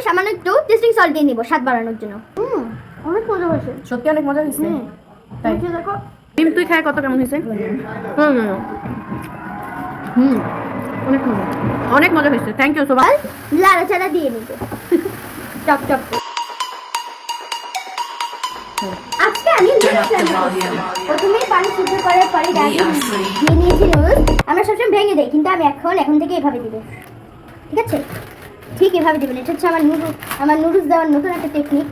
আমি সামান্য একটু টেস্টিং সল্ট দিয়ে নিব স্বাদ বাড়ানোর জন্য। হুম অনেক মজা হয়েছে। সত্যি অনেক মজা হয়েছে। তাই। দেখো ডিম তুই খায় কত কেমন হয়েছে? হুম হুম হুম। অনেক মজা। অনেক মজা হয়েছে। থ্যাংক ইউ সোবা আর লাড়াচাড়া দিয়ে নিব। টপ টপ আজকে আমি। প্রথমেই পানি সিদ্ধ করার পরে দিয়ে নিয়েছি নুডলস আমরা সবসময় ভেঙে দেই কিন্তু আমি এখন এখন থেকে এভাবে দিব। ঠিক আছে? ঠিক এভাবে দিবেন। এটা হচ্ছে আমার নুডলস আমার নুডলস দেওয়ার নতুন একটা টেকনিক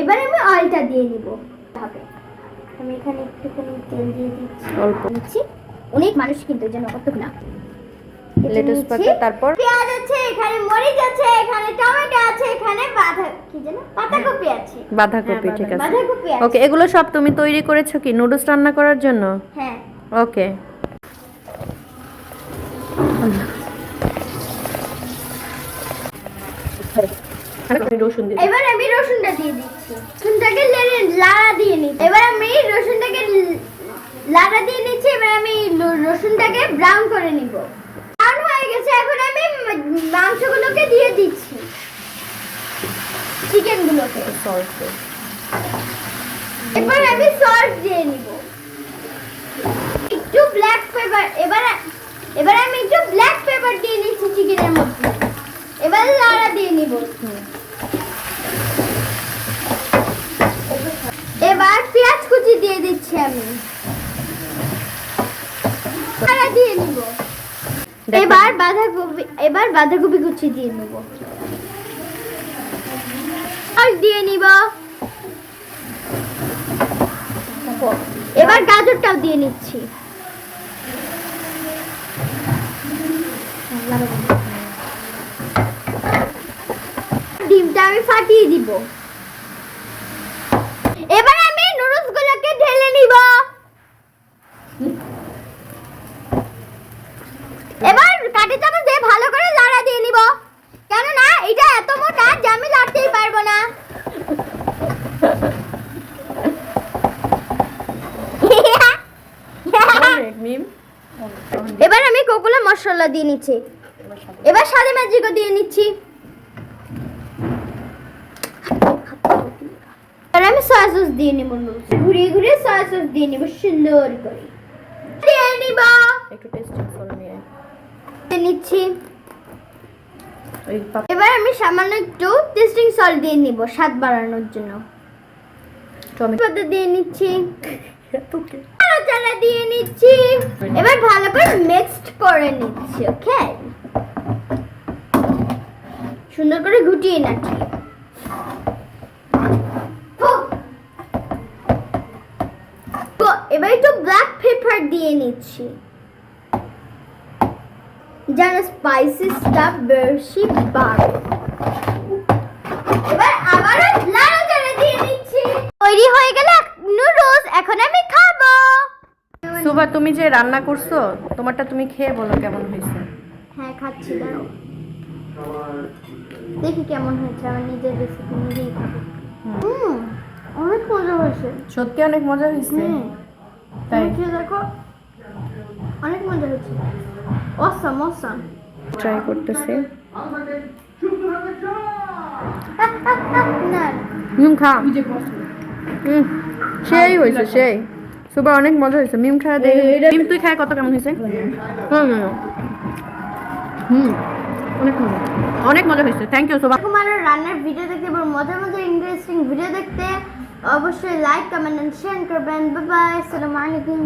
এবার আমি অয়েলটা দিয়ে নিব। হবে। আমি এখানে একটুখানি তেল দিয়ে দিচ্ছি। অল্প। নিচ্ছি অনেক মানুষ কিন্তু জন্য কত না। লেটুস পাতা তারপর? পেঁয়াজ আছে এখানে মরিচ আছে এখানে টমেটো আছে এখানে বাঁধা কি যেন? পাতাকপি আছে। বাঁধাকপি হ্যাঁ, ঠিক আছে। বাঁধাকপি আছে। ওকে এগুলো সব তুমি তৈরি করেছ কি? নুডলস রান্না করার জন্য? হ্যাঁ। ওকে। রসুন দিই। এবার আমি রসুনটা দিয়ে দিচ্ছি। রসুনটাকে লাড়া দিয়ে নিচ্ছি। এবার আমি রসুনটাকে লাড়া দিয়ে নিচ্ছি। এবার আমি রসুনটাকে ব্রাউন করে নিব। ব্রাউন হয়ে গেছে। এখন আমি মাংসগুলোকে দিয়ে দিচ্ছি। চিকেনগুলোকে। এবার আমি সস দিয়ে নিব। একটু ব্ল্যাক পেপার এবার এবার আমি একটু ব্ল্যাক পেপার দিয়ে নিচ্ছি চিকেনের মধ্যে এবার লাড়া দিয়ে নিব এবার পেঁয়াজ কুচি দিয়ে দিচ্ছি আমি। দিয়ে নিব। এবার বাঁধাকপি এবার বাঁধাকপি কুচি দিয়ে নেব। আর দিয়ে নিব। এবার গাজরটাও দিয়ে নিচ্ছি। ডিমটা আমি ফাটিয়ে দিব। এবার আমি নুডলস গুলোকে ঢেলে নিব এবার কাঠি চামচ দিয়ে ভালো করে লাড়া দিয়ে নিব কেননা এটা এত মোটা যে আমি লাড়তেই পারব না মিম এবার আমি মশলা দিয়ে নিচ্ছি। এবার সাদে ম্যাজিকও দিয়ে নিচ্ছি। এবার আমি সয়া সস দিয়ে নিব। ঘুরিয়ে ঘুরিয়ে সয়া সস দিয়ে নিব সুন্দর করে। দিয়ে নিব। একটু টেস্টিং করে নিয়ে নিচ্ছি। এবার আমি সামান্য একটু টেস্টিং সল্ট দিয়ে নিব স্বাদ বাড়ানোর জন্য। টমেটো দিয়ে নিচ্ছি। নাড়াচাড়া দিয়ে নিচ্ছি। এবার ভালো করে মিক্সড করে নিচ্ছি ওকে সুন্দর করে গুটিয়ে নাচ্ছি। এবার একটু ব্ল্যাক পেপার দিয়ে নিচ্ছি। যেন বেশি বাড়ে। তৈরি হয়ে গেল নুডলস এখন আমি খাব। সুবা তুমি যে রান্না করছ তোমারটা তুমি খেয়ে বলো কেমন হয়েছে? হ্যাঁ খাচ্ছি দাঁড়াও। দেখি কেমন হয়েছে আমার নিজের রেসিপি নিজেই খাব। হুম। অনেক মজা হয়েছে। সত্যি অনেক মজা হয়েছে? হুম তাই? দেখো অনেক মজা হয়েছে। অসাম অসাম ট্রাই করতেছি। না। হুম খা। হুম সেই হয়েছে সেই। সুবা অনেক মজা হয়েছে। মিম খায় দে মিম তুই খায় কত কেমন হয়েছে? হুম হুম অনেক মজা। অনেক মজা হয়েছে। Thank you Suba. তোমার রান্নার ভিডিও দেখতে এবং মজার মজার ইন্টারেস্টিং ভিডিও দেখতে অবশ্যই লাইক কমেন্ট এন্ড শেয়ার করবেন। বাই বাই আসসালামু আলাইকুম।